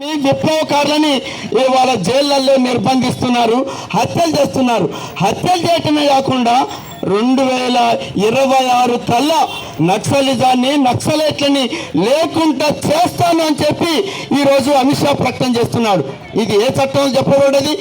ఈ విప్లవకారులని ఇవాళ జైళ్ళల్లో నిర్బంధిస్తున్నారు హత్యలు చేస్తున్నారు. హత్యలు చేయటమే కాకుండా రెండు వేల ఇరవై ఆరు కల్లా నక్సలిజాన్ని నక్సలేట్లని లేకుండా చేస్తాను అని చెప్పి ఈరోజు అమిత్ షా ప్రకటన చేస్తున్నాడు. ఇది ఏ చట్టంలో చెప్పకూడదు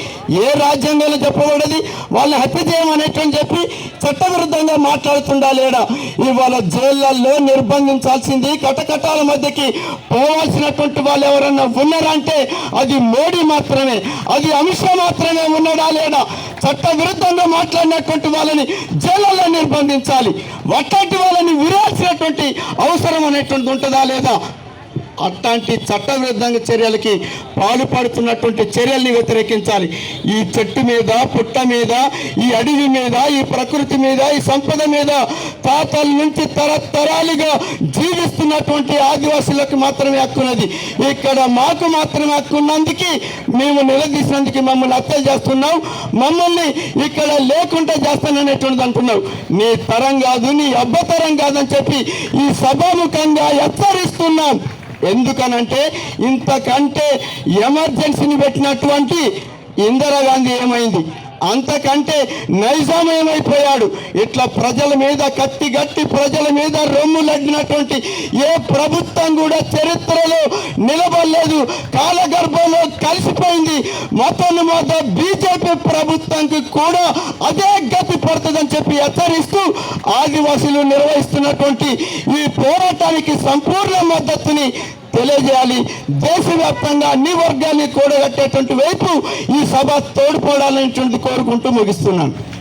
ఏ రాజ్యాంగంలో చెప్పబడ్డది? వాళ్ళని హత్య చేయమనేటువంటి చెప్పి చట్టవిరుద్ధంగా మాట్లాడుతుండా లేడా ఇవాళ జైళ్ళల్లో నిర్బంధించాల్సింది కటకటాల మధ్యకి పోవాల్సినటువంటి వాళ్ళు ఎవరన్నా ఉన్నారంటే అది మోడీ మాత్రమే అది అమిత్ షా మాత్రమే ఉన్నాడా లేడా చట్ట విరుద్ధంగా మాట్లాడినటువంటి వాళ్ళని జైళ్ళల్లో నిర్బంధించాలి. అట్లాంటి వాళ్ళని విరాల్సినటువంటి అవసరం అనేటువంటి ఉంటుందా లేదా? అట్లాంటి చట్టవిరుద్ధంగా చర్యలకి పాల్పడుతున్నటువంటి చర్యల్ని వ్యతిరేకించాలి. ఈ చెట్టు మీద పుట్ట మీద ఈ అడవి మీద ఈ ప్రకృతి మీద ఈ సంపద మీద తాతల నుంచి తరతరాలుగా జీవిస్తున్నటువంటి ఆదివాసులకు మాత్రమే హక్కున్నది ఇక్కడ మాకు మాత్రమే హక్కున్నందుకు మేము నిలదీసినందుకు మమ్మల్ని హత్య చేస్తున్నాం. మమ్మల్ని ఇక్కడ లేకుండా చేస్తాననేటువంటిది అంటున్నావు. నీ తరం కాదు నీ అబ్బతరం కాదని చెప్పి ఈ సభాముఖంగా హెచ్చరిస్తున్నాం. ఎందుకనంటే ఇంతకంటే ఎమర్జెన్సీని పెట్టినటువంటి ఇందిరాగాంధీ ఏమైంది? అంతకంటే నైజాం ఏమైపోయాడు ఇట్లా ప్రజల మీద కత్తి గట్టి ప్రజల మీద రొమ్ములడ్డినటువంటి ఏ ప్రభుత్వం కూడా చరిత్రలో నిలబడలేదు. కాలగర్భంలో కలిసిపోయింది. మొత్తం మొద బీజేపీ ప్రభుత్వానికి కూడా అదే గతి పడుతుందని చెప్పి హెచ్చరిస్తూ ఆదివాసులు నిర్వహిస్తున్నటువంటి ఈ పోరాటానికి సంపూర్ణ మద్దతుని తెలియజేయాలి. దేశవ్యాప్తంగా అన్ని వర్గాన్ని కూడగట్టేటువంటి వైపు ఈ సభ తోడ్పడాలనేటువంటి కోరుకుంటూ ముగిస్తున్నాను.